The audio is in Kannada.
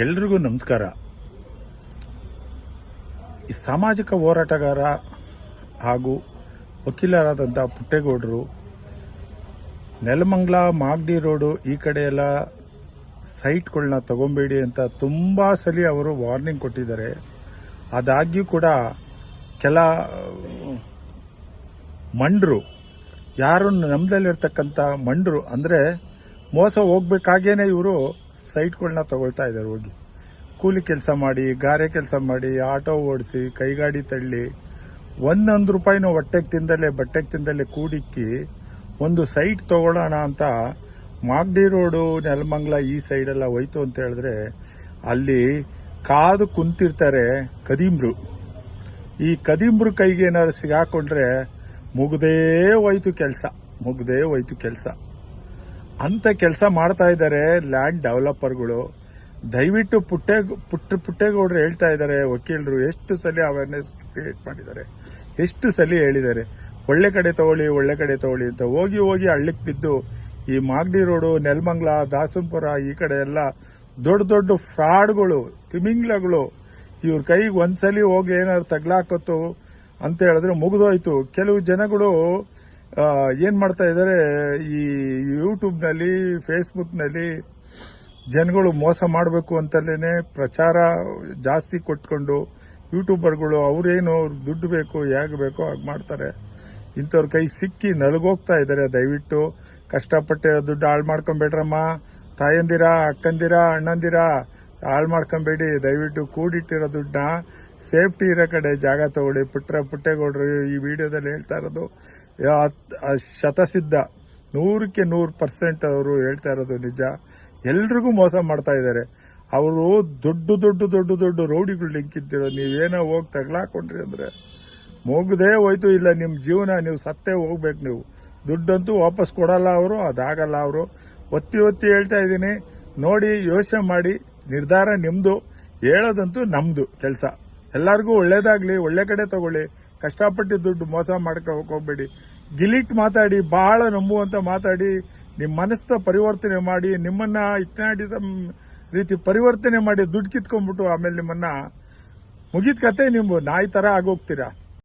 ಎಲ್ರಿಗೂ ನಮಸ್ಕಾರ. ಈ ಸಾಮಾಜಿಕ ಹೋರಾಟಗಾರ ಹಾಗೂ ವಕೀಲರಾದಂಥ ಪುಟ್ಟೇಗೌಡರು, ನೆಲಮಂಗ್ಲ ಮಾಗಡಿ ರೋಡು ಈ ಕಡೆ ಎಲ್ಲ ಸೈಟ್ಗಳನ್ನ ತಗೊಂಬೇಡಿ ಅಂತ ತುಂಬ ಸಲ ಅವರು ವಾರ್ನಿಂಗ್ ಕೊಟ್ಟಿದ್ದಾರೆ. ಆದಾಗ್ಯೂ ಕೂಡ ಕೆಲ, ಮಂಡ್ರು, ಯಾರು ನಮ್ಮದಲ್ಲಿರ್ತಕ್ಕಂಥ ಮಂಡ್ರು ಅಂದರೆ ಮೋಸ ಹೋಗ್ಬೇಕಾಗೇನೆ ಇವರು ಸೈಟ್ಗಳನ್ನ ತಗೊಳ್ತಾ ಇದ್ದಾರೆ ಹೋಗಿ. ಕೂಲಿ ಕೆಲಸ ಮಾಡಿ, ಗಾರೆ ಕೆಲಸ ಮಾಡಿ, ಆಟೋ ಓಡಿಸಿ, ಕೈಗಾಡಿ ತಳ್ಳಿ, ಒಂದೊಂದು ರೂಪಾಯಿನೂ ಹೊಟ್ಟೆಗೆ ತಿಂದಲೇ ಬಟ್ಟೆಗೆ ತಿಂದಲೇ ಕೂಡಿಕ್ಕಿ ಒಂದು ಸೈಟ್ ತಗೊಳ್ಳೋಣ ಅಂತ ಮಾಗಡಿ ರೋಡು, ನೆಲಮಂಗ್ಲ ಈ ಸೈಡೆಲ್ಲ ಹೋಯ್ತು ಅಂತ ಹೇಳಿದ್ರೆ ಅಲ್ಲಿ ಕಾದು ಕುಂತಿರ್ತಾರೆ ಕದೀಮ್ರು. ಈ ಕದೀಮ್ರು ಕೈಗೆ ಏನಾದ್ರು ಸಿಗಾಕೊಂಡ್ರೆ ಮುಗ್ದೇ ಹೋಯ್ತು ಕೆಲಸ, ಮುಗ್ದೇ ಹೋಯ್ತು ಕೆಲಸ. ಅಂತ ಕೆಲಸ ಮಾಡ್ತಾ ಇದ್ದಾರೆ ಲ್ಯಾಂಡ್ ಡೆವಲಪರ್ಗಳು ದಯವಿಟ್ಟು ಪುಟ್ಟೆ, ಪುಟ್ಟ, ಪುಟ್ಟೇಗೌಡರು ಹೇಳ್ತಾ ಇದ್ದಾರೆ, ವಕೀಲರು, ಎಷ್ಟು ಸಲ ಅವೇರ್ನೆಸ್ ಕ್ರಿಯೇಟ್ ಮಾಡಿದ್ದಾರೆ? ಎಷ್ಟು ಸಲ ಹೇಳಿದ್ದಾರೆ? ಒಳ್ಳೆ ಕಡೆ ತಗೊಳ್ಳಿ, ಒಳ್ಳೆ ಕಡೆ ತಗೊಳ್ಳಿ ಅಂತ ಹೋಗಿ ಹೋಗಿ ಹಳ್ಳಿಗೆ ಬಿದ್ದು, ಈ ಮಾಗಡಿ ರೋಡು, ನೆಲಮಂಗ್ಲ, ದಾಸಂಪುರ, ಈ ಕಡೆ ಎಲ್ಲ ದೊಡ್ಡ ದೊಡ್ಡ ಫ್ರಾಡ್ಗಳು, ತಿಮಿಂಗ್ಲಗಳು, ಇವ್ರ ಕೈಗೆ ಒಂದ್ಸಲಿ ಹೋಗಿ ಏನಾದ್ರು ತಗ್ಲಾಕತ್ತು ಅಂತ ಹೇಳಿದ್ರೆ ಮುಗಿದೋಯ್ತು. ಕೆಲವು ಜನಗಳು ಏನ್ ಮಾಡ್ತಾ ಇದ್ದಾರೆ ಈ ಯೂಟ್ಯೂಬ್ನಲ್ಲಿ, ಫೇಸ್ಬುಕ್ನಲ್ಲಿ ಜನಗಳು ಮೋಸ ಮಾಡಬೇಕು ಅಂತಲೇ ಪ್ರಚಾರ ಜಾಸ್ತಿ ಕೊಟ್ಕೊಂಡು ಯೂಟ್ಯೂಬರ್ಗಳು ಅವ್ರೇನು ದುಡ್ಡು ಬೇಕು, ಹೇಗೆ ಬೇಕೋ ಹಾಗೆ ಮಾಡ್ತಾರೆ. ಇಂಥವ್ರ ಕೈಗೆ ಸಿಕ್ಕಿ ನಲಗೋಗ್ತಾ ಇದ್ದಾರೆ ದಯವಿಟ್ಟು. ಕಷ್ಟಪಟ್ಟಿರೋ ದುಡ್ಡು ಹಾಳು ಮಾಡ್ಕೊಂಬೇಡ್ರಮ್ಮ. ತಾಯಂದಿರ, ಅಕ್ಕಂದಿರ, ಅಣ್ಣಂದಿರ ಹಾಳು ಮಾಡ್ಕೊಂಬೇಡಿ, ದಯವಿಟ್ಟು ಕೂಡಿಟ್ಟಿರೋ ದುಡ್ಡನ್ನ ಸೇಫ್ಟಿ ಇರೋ ಕಡೆ ಜಾಗ ತಗೊಳ್ಳಿ. ಪುಟ್ಟ ಪುಟ್ಟೆಗೌಡರು ಈ ವಿಡಿಯೋದಲ್ಲಿ ಹೇಳ್ತಾ ಇರೋದು ಶತಸಿದ್ಧ, ನೂರಕ್ಕೆ ನೂರು ಪರ್ಸೆಂಟ್ ಅವರು ಹೇಳ್ತಾ ಇರೋದು ನಿಜ. ಎಲ್ರಿಗೂ ಮೋಸ ಮಾಡ್ತಾ ಇದ್ದಾರೆ. ಅವರು ದೊಡ್ಡ ದೊಡ್ಡ ದೊಡ್ಡ ದೊಡ್ಡ ರೌಡಿಗಳು ಲಿಂಕಿದ್ದಿರೋ ನೀವೇನೋ ಹೋಗಿ ತಗ್ಲಾಕೊಂಡ್ರಿ ಅಂದರೆ. ಮುಗ್ದೇ ಹೋಯ್ತು, ಇಲ್ಲ ನಿಮ್ಮ ಜೀವನ, ನೀವು ಸತ್ತೇ ಹೋಗ್ಬೇಕು ನೀವು. ದುಡ್ಡಂತೂ ವಾಪಸ್ ಕೊಡಲ್ಲ ಅವರು, ಅದಾಗಲ್ಲ ಅವರು. ಒತ್ತಿ ಒತ್ತಿ ಹೇಳ್ತಾ ಇದ್ದೀನಿ, ನೋಡಿ ಯೋಚನೆ ಮಾಡಿ. ನಿರ್ಧಾರ ನಿಮ್ದು, ಹೇಳೋದಂತೂ ನಮ್ದು ಕೆಲಸ. ಎಲ್ಲರಿಗೂ ಒಳ್ಳೇದಾಗ್ಲಿ, ಒಳ್ಳೆ ಕಡೆ ತಗೊಳ್ಳಿ, ಕಷ್ಟಪಟ್ಟು ದುಡ್ಡು ಮೋಸ ಹೋಗ್ಬೇಡಿ. ಗಿಲಿಟ್ ಮಾತಾಡಿ, ಬಹಳ ನಂಬುವಂತ ಮಾತಾಡಿ ನಿಮ್ಮ ಮನಸ್ಸ ಪರಿವರ್ತನೆ ಮಾಡಿ, ನಿಮ್ಮನ್ನ ಇಟ್ನಾಡಿ ರೀತಿ ಪರಿವರ್ತನೆ ಮಾಡಿ ದುಡ್ಡು ಕಿತ್ಕೊಂಡ್ಬಿಟ್ಟು ಆಮೇಲೆ ನಿಮ್ಮನ್ನ ಮುಗಿದ ಕತೆ ನೀವು ನಾಯಿ ತರ ಆಗೋಗ್ತೀರಾ?